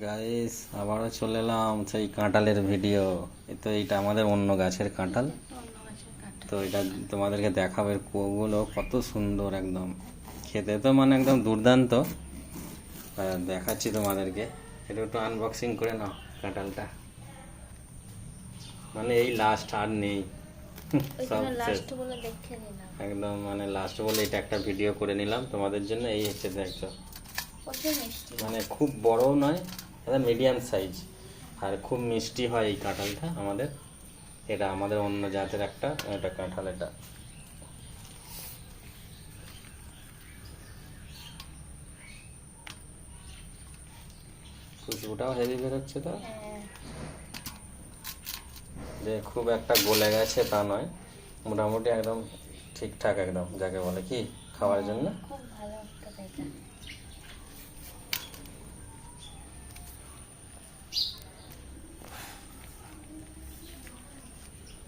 Guys আবারও চলে এলাম সেই কাঁঠালের ভিডিও তো এইটা আমাদের অন্য গাছের কাঁঠাল। তো এটা তোমাদেরকে দেখাবো এর কোগুলো কত সুন্দর একদম। খেতে তো মানে একদম দুর্দান্ত। দেখাচ্ছি তোমাদেরকে। এটা একটু আনবক্সিং করে নাও কাঁঠালটা। মানে এই লাস্ট আর নেই। সব একদম মানে লাস্ট বলে এটা একটা ভিডিও করে নিলাম। তোমাদের জন্য এই হচ্ছে দেখছ। মানে খুব বড়ও নয় এটা মিডিয়াম সাইজ আর খুব মিষ্টি হয় এই কাঁঠালটা আমাদের। এটা আমাদের অন্য জাতের একটা এটা কাঁঠাল এটা। খুশবুটাও হেভি বেরোচ্ছে তো? হ্যাঁ, যে খুব একটা গলে গেছে তা নয়। মোটামুটি একদম ঠিকঠাক একদম যাকে বলে কি খাওয়ার জন্য। খুব ভালো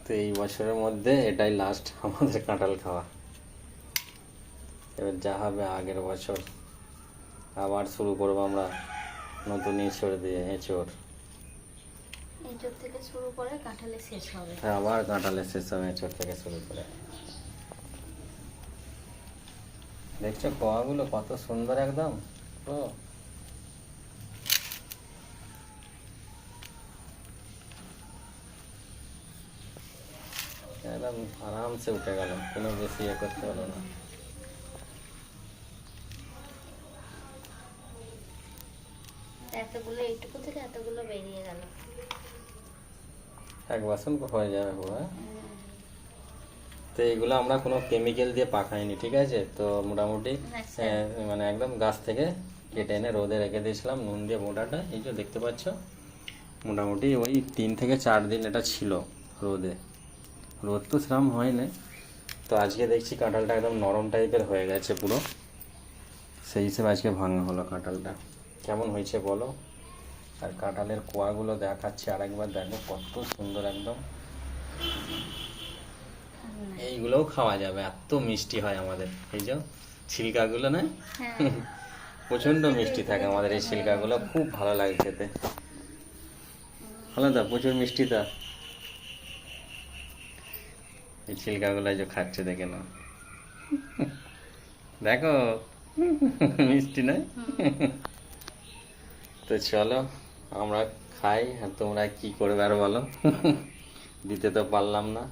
তো এই বছরের মধ্যে এটাই লাস্ট আমাদের কাঁঠাল খাওয়া। এবার যা হবে আগের বছর। আবার শুরু করব আমরা নতুন ইঁচড় দিয়ে এঁচড় এঁচড় থেকে শুরু করে কাঁঠালে শেষ হবে। আবার কাঁঠালে শেষ হবে এঁচড় থেকে শুরু করে। দেখছ কোয়াগুলো কত সুন্দর একদম। ও একদম আরামসে উঠে গেল কোনো বেশি ইয়ে করতে হলো না। এতগুলো এইটুকু থেকে এতগুলো বেরিয়ে গেল। এক বাসন হয়ে যাবে পুরো? তো এইগুলো আমরা কোনো কেমিক্যাল দিয়ে পাকাইনি ঠিক আছে? তো মোটামুটি আচ্ছা। মানে একদম গাছ থেকে কেটে এনে রোদে রেখে দিয়েছিলাম নুন দিয়ে মোটাটা এই যে দেখতে পাচ্ছ? মোটামুটি ওই তিন থেকে চার দিন এটা ছিল রোদে। রোদ তো সেরকম হয় না তো আজকে দেখছি কাঁঠালটা একদম নরম টাইপের হয়ে গেছে পুরো। সেই হিসেবে আজকে ভাঙা হলো কাঁঠালটা। কেমন হয়েছে বলো? আর কাঁঠালের কোয়াগুলো দেখাচ্ছে আরেকবার দেখো কত সুন্দর একদম। এইগুলোও খাওয়া যাবে এত মিষ্টি হয় আমাদের। এই যে ছিলকাগুলো না? হ্যাঁ। প্রচণ্ড মিষ্টি থাকে আমাদের এই ছিলকাগুলো খুব ভালো লাগে খেতে। ভালো তো প্রচুর মিষ্টি তো। এই ছিলকাগুলো যে খাচ্ছে দেখে না দেখো, মিষ্টি নয়? তো চলো, আমরা খাই, আর তোমরা কি করবে আর বলো। দিতে তো পারলাম না।